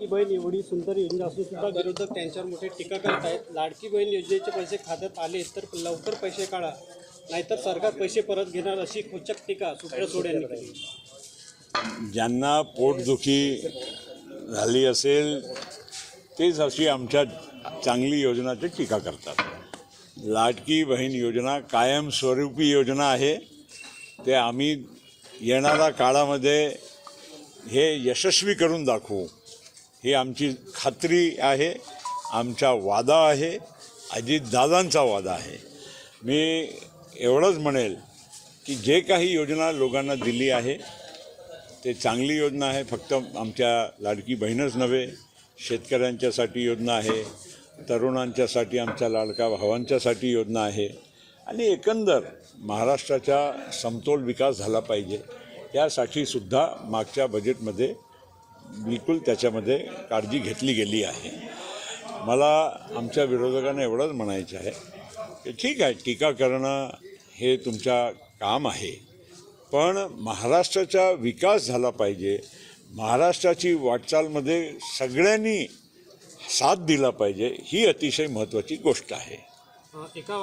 लाडकी बहीण एवढी सुंदर योजना असून सुद्धा विरोधक त्यांच्यावर मोठे टीका करत आहेत लाडकी बहीण योजनेचे पैसे खात्यात आले तर लवकर पैसे काढा नाहीतर सरकार पैसे परत घेणार अशी खोचक टीका सुप्रिया यांनी केली. ज्यांना पोटदुखी झाली असेल तेच अशी आमच्या चांगली योजनाची टीका करतात. लाडकी बहीण योजना कायमस्वरूपी योजना आहे. ते आम्ही येणाऱ्या काळामध्ये हे यशस्वी करून दाखवू. ही आमची खात्री आहे आमचा वादा आहे अजितदादांचा वादा आहे. मी एवढंच म्हणेल की जे काही योजना लोकांना दिली आहे ते चांगली योजना आहे फक्त आमच्या लाडकी बहीणच नव्हे शेतकऱ्यांच्यासाठी योजना आहे तरुणांच्यासाठी आमच्या लाडका भावांच्यासाठी योजना आहे आणि एकंदर महाराष्ट्राचा समतोल विकास झाला पाहिजे यासाठी सुद्धा मागच्या बजेटमध्ये बिलकुल त्याच्यामध्ये काळजी घेतली गेली आहे. मला आमच्या विरोधकांना एवढंच म्हणायचं आहे की ठीक आहे टीका करणं हे तुमच्या काम आहे पण महाराष्ट्राचा विकास झाला पाहिजे. महाराष्ट्राची वाटचालमध्ये सगळ्यांनी साथ दिला पाहिजे ही अतिशय महत्त्वाची गोष्ट आहे. एका